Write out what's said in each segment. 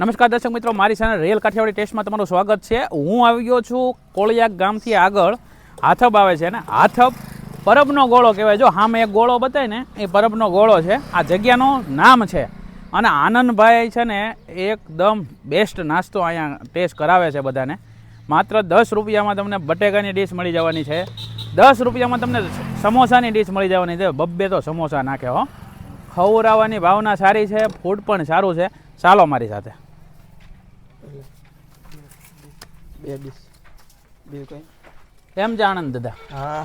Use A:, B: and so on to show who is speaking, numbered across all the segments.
A: નમસ્કાર દર્શક મિત્રો, મારી ચેનલ રેલ કાઠિયાવાડી ટેસ્ટમાં તમારું સ્વાગત છે. હું આવી ગયો છું કોળિયા ગામથી આગળ. હાથબ આવે છે ને, હાથબ પરબનો ગોળો કહેવાય. જો સામે એક ગોળો બતાય ને, એ પરબનો ગોળો છે. આ જગ્યાનું નામ છે. અને આનંદભાઈ છે ને, એકદમ બેસ્ટ નાસ્તો અહીંયા ટેસ્ટ કરાવે છે બધાને. માત્ર દસ રૂપિયામાં તમને બટેકાની ડીશ મળી જવાની છે. દસ રૂપિયામાં તમને સમોસાની ડીશ મળી જવાની છે. બબ્બે તો સમોસા નાખે હો. ખવડાવવાની ભાવના સારી છે ફૂડ પણ સારું છે. ચાલો મારી સાથે.
B: બે ડીશ. બીજું કઈ?
A: કેમ છે આનંદ દાદા?
B: હા.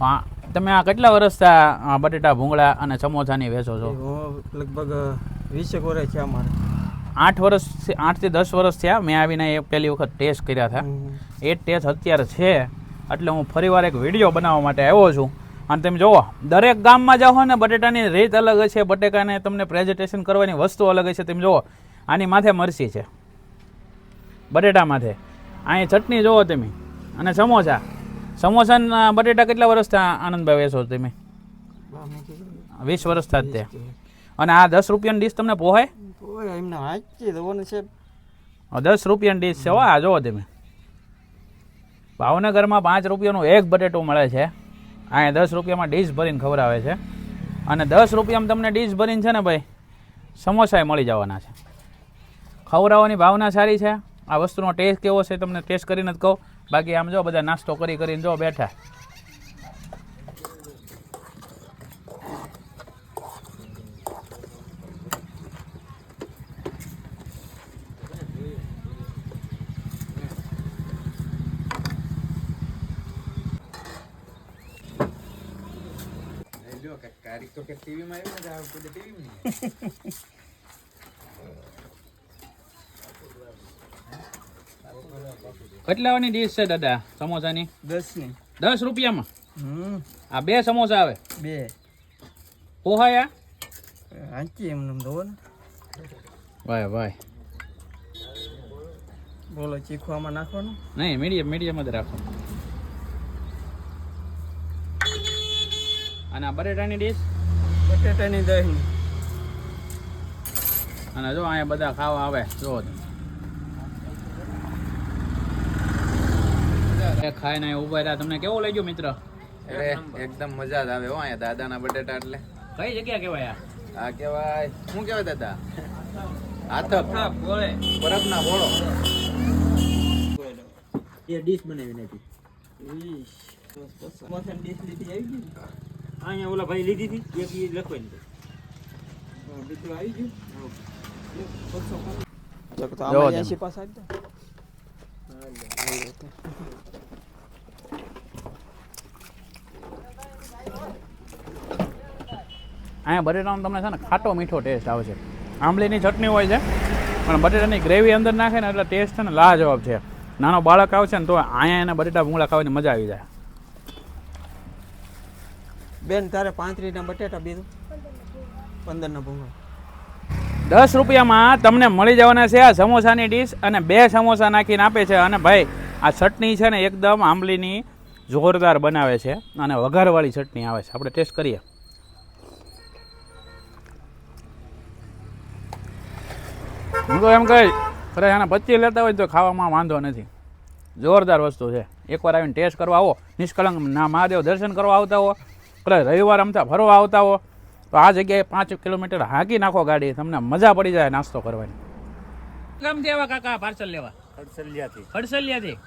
A: હા તમે આ કેટલા વર્ષથી થયા બટેટા ભૂંગળા અને સમોસાની વેચો છો?
B: લગભગ વીસેક વર્ષ છે અમારે.
A: આઠ વર્ષ આઠથી દસ વર્ષ થયા મેં આવીને એ પહેલી વખત ટેસ્ટ કર્યા હતા એ ટેસ્ટ અત્યારે છે એટલે હું ફરીવાર એક વીડિયો બનાવવા માટે આવ્યો છું. અને તમે જુઓ દરેક ગામમાં જાઓ ને બટેટાની રીત અલગ છે બટેકાને તમને પ્રેઝન્ટેશન કરવાની વસ્તુ અલગ છે તમે જુઓ આની માથે મરસી છે. બટેટા માથે. અહીં ચટણી જુઓ તમે અને સમોસા. સમોસાના બટેટા કેટલા વર્ષથી આનંદભાઈ વેચો તમે? વીસ વર્ષ જ તે. અને આ દસ રૂપિયાની ડીશ તમને પોહાય? દસ રૂપિયાની ડીશ છે હો આ જુઓ તમે. ભાવનગરમાં પાંચ રૂપિયાનું એક બટેટું મળે છે. અહીંયા દસ રૂપિયામાં ડીશ ભરીને ખવડાવે છે. અને દસ રૂપિયામાં તમને ડીશ ભરીને છે ને ભાઈ, સમોસાય મળી જવાના છે. ખવડાવવાની ભાવના સારી છે. આ વસ્તુનો ટેસ્ટ કેવો છે તમને ટેસ્ટ કરીને જ કહું. બાકી આમ જો બધા નાસ્તો કરી કરીને જો બેઠા. કેટલાની ડીશ છે દાદા સમોસાની?
B: દસની
A: દસ રૂપિયામાં?
B: હમ.
A: આ બે સમોસા આવે?
B: બે.
A: પોહાયા
B: વાંચી એમને દો ને
A: ભાઈ ભાઈ
B: બોલો ચીખવામાં નાખવાનું?
A: નહીં મીડિયમ મીડિયમ જ રાખો. અને આ બટેટાની ડીશ
B: બટેટાની દહીં.
A: અને જો અહીંયા બધા ખાવા આવે જો ખાઈ ખાઈને અહીંયા રહ્યા. તમને કેવું ગયું મિત્ર?
C: એકદમ મજા જ આવે હો અહીંયા દાદાના બટેટા એટલે.
A: કઈ જગ્યા કહેવાય આ?
C: કેવાય કહેવાય શું કહેવાય દાદા? હાથપ
B: બોલે.
C: બરફના બોળો.
B: એ ડીશ બનાવી નાખી. સમોસાની ડીશ લીધી આવી ગઈ
D: અહીંયા ઓલા ભાઈ લીધી હતી એક એ લખવાની.
B: બીજું આવી ગયું
A: બટેટાનો તમને છે ને ખાટો મીઠો ટેસ્ટ આવે છે. આંબલીની ચટણી હોય છે પણ બટેટાની ગ્રેવી અંદર નાખે ને એટલે ટેસ્ટ છે ને લાજવાબ છે. નાનો બાળક આવશે ને તો અહીંયા એને બટેટા ભૂંગળા ખાવાની મજા આવી જાય.
B: બેન, તારે પાંત્રીસના બટેટા બીજું પંદર ના ભૂંગળા.
A: દસ રૂપિયામાં તમને મળી જવાના છે આ સમોસાની ડીશ અને બે સમોસા નાખીને આપે છે. અને ભાઈ, આ ચટણી છે ને એકદમ આંબલીની જોરદાર બનાવે છે અને વઘારવાળી ચટણી આવે છે. આપણે ટેસ્ટ કરીએ. હું તો એમ કહી ખરે આના પચીસ લેતા હોય તો ખાવામાં વાંધો નથી. જોરદાર વસ્તુ છે. એકવાર આવીને ટેસ્ટ કરવા આવો. નિષ્કલંક ના મહાદેવ દર્શન કરવા આવતા હો. એટલે રવિવાર અમથા ફરવા આવતા હો તો આ જગ્યાએ પાંચ કિલોમીટર હાંકી નાખો ગાડી તમને મજા પડી જાય નાસ્તો કરવાની. કેમ દેવા કાકા? પાર્સલ લેવા?
D: ખડસલિયાથી
A: ખડસલિયાથી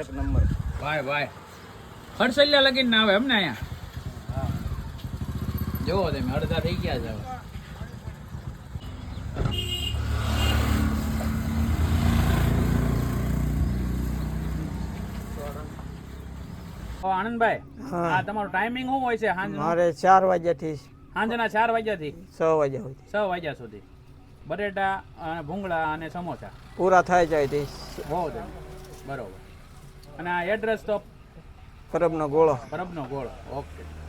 D: એક નંબર.
A: ભાઈ ભાઈ ખડસલિયા લગીને ના આવે એમને અહીંયા? જોવો તમે અડધા થઈ ગયા છે આનંદભાઈ. આ તમારો ટાઈમિંગ શું હોય છે? સાંજ
B: મારે ચાર વાગ્યાથી
A: સાંજના ચાર વાગ્યાથી?
B: છ વાગ્યા સુધી.
A: છ વાગ્યા સુધી. બટેટા અને ભૂંગળા અને સમોસા.
B: પૂરા થાય જાય તે.
A: બહુ બરોબર. અને આ એડ્રેસ તો
B: પરબનો ગોળો.
A: પરબનો ગોળો. ઓકે.